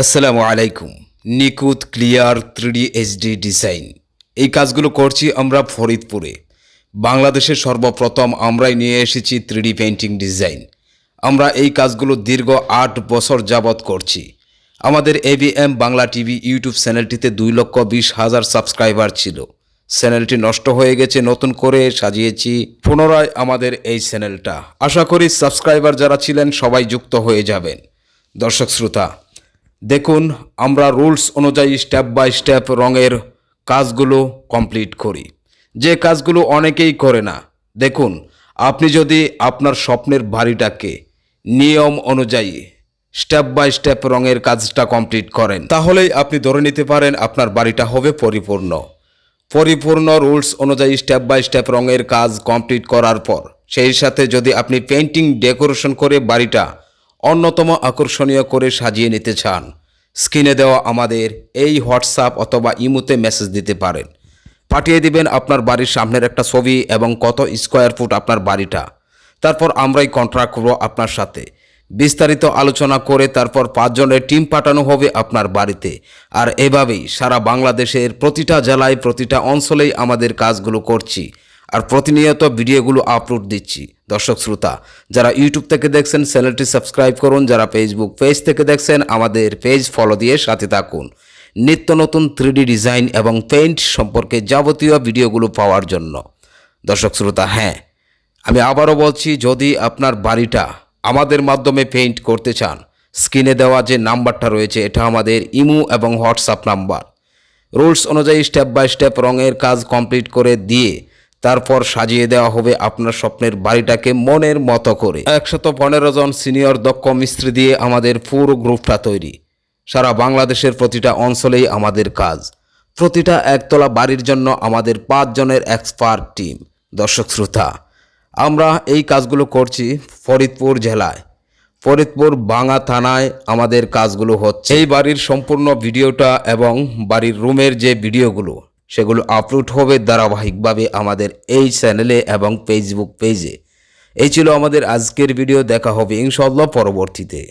আসসালামু আলাইকুম। নিকুত clear three D HD design এই কাজগুলো করছি আমরা ফরিদপুরে। বাংলাদেশের সর্বপ্রথম আমরাই নিয়ে এসেছি থ্রিডি পেন্টিং ডিজাইন আমরা এই কাজগুলো দীর্ঘ আট বছর যাবৎ করছি। আমাদের এবিএম বাংলা টিভি ইউটিউব চ্যানেলটিতে দুই লক্ষ বিশ হাজার সাবস্ক্রাইবার ছিল। চ্যানেলটি নষ্ট হয়ে গেছে, নতুন করে সাজিয়েছি পুনরায় আমাদের এই চ্যানেলটা। আশা করি সাবস্ক্রাইবার যারা ছিলেন সবাই যুক্ত হয়ে যাবেন। দর্শক, শ্রোতা দেখুন, আমরা রুলস অনুযায়ী স্টেপ বাই স্টেপ রঙের কাজগুলো কমপ্লিট করি। যে কাজগুলো অনেকেই করে না। দেখুন, আপনি যদি আপনার স্বপ্নের বাড়িটাকে নিয়ম অনুযায়ী স্টেপ বাই স্টেপ রঙের কাজটা কমপ্লিট করেন তাহলেই আপনি ধরে নিতে পারেন আপনার বাড়িটা হবে পরিপূর্ণ। পরিপূর্ণ রুলস অনুযায়ী স্টেপ বাই স্টেপ রঙের কাজ কমপ্লিট করার পর, সেই সাথে যদি আপনি পেন্টিং ডেকোরেশন করে বাড়িটা অন্যতম আকর্ষণীয় করে সাজিয়ে নিতে চান। স্ক্রিনে দেওয়া আমাদের এই হোয়াটসঅ্যাপ অথবা ইমুতে মেসেজ দিতে পারেন। পাঠিয়ে দিবেন আপনার বাড়ির সামনের একটা ছবি এবং কত স্কোয়ার ফুট আপনার বাড়িটা। তারপর আমরাই কন্ট্রাক্ট করব আপনার সাথে। বিস্তারিত আলোচনা করে তারপর পাঁচজনের টিম পাঠানো হবে আপনার বাড়িতে। আর এভাবেই সারা বাংলাদেশের প্রতিটা জেলায়, প্রতিটা অঞ্চলেই আমাদের কাজগুলো করছি। আর প্রতিনিয়ত ভিডিওগুলো আপলোড দিচ্ছি। দর্শক শ্রোতা, যারা ইউটিউব থেকে দেখছেন, চ্যানেলটি সাবস্ক্রাইব করুন। যারা ফেসবুক পেজ থেকে দেখছেন, আমাদের পেজ ফলো দিয়ে সাথে থাকুন। নিত্য নতুন থ্রিডি ডিজাইন এবং পেইন্ট সম্পর্কে যাবতীয় ভিডিওগুলো পাওয়ার জন্য। দর্শক শ্রোতা হ্যাঁ আমি আবারও বলছি, যদি আপনার বাড়িটা আমাদের মাধ্যমে পেইন্ট করতে চান স্ক্রিনে দেওয়া যে নাম্বারটা রয়েছে, এটা আমাদের ইমো এবং হোয়াটসঅ্যাপ নাম্বার। রুলস অনুযায়ী স্টেপ বাই স্টেপ রঙের কাজ কমপ্লিট করে দিয়ে তারপর সাজিয়ে দেওয়া হবে আপনার স্বপ্নের বাড়িটাকে মনের মতো করে। একশত পনেরো জন সিনিয়র দক্ষ মিস্ত্রি দিয়ে আমাদের পুরো গ্রুপটা তৈরি। সারা বাংলাদেশের প্রতিটা অঞ্চলেই আমাদের কাজ। প্রতিটা একতলা বাড়ির জন্য আমাদের পাঁচজনের এক্সপার্ট টিম দর্শক শ্রোতা, আমরা এই কাজগুলো করছি ফরিদপুর জেলায়। ফরিদপুর বাঙা থানায় আমাদের কাজগুলো হচ্ছে। এই বাড়ির সম্পূর্ণ ভিডিওটা এবং বাড়ির রুমের যে ভিডিওগুলো সেগুলো আপলোড হবে ধারাবাহিকভাবে আমাদের এই চ্যানেলে এবং ফেসবুক পেজে এই ছিল আমাদের আজকের ভিডিও দেখা হবে ইনশাল্লাহ পরবর্তীতে।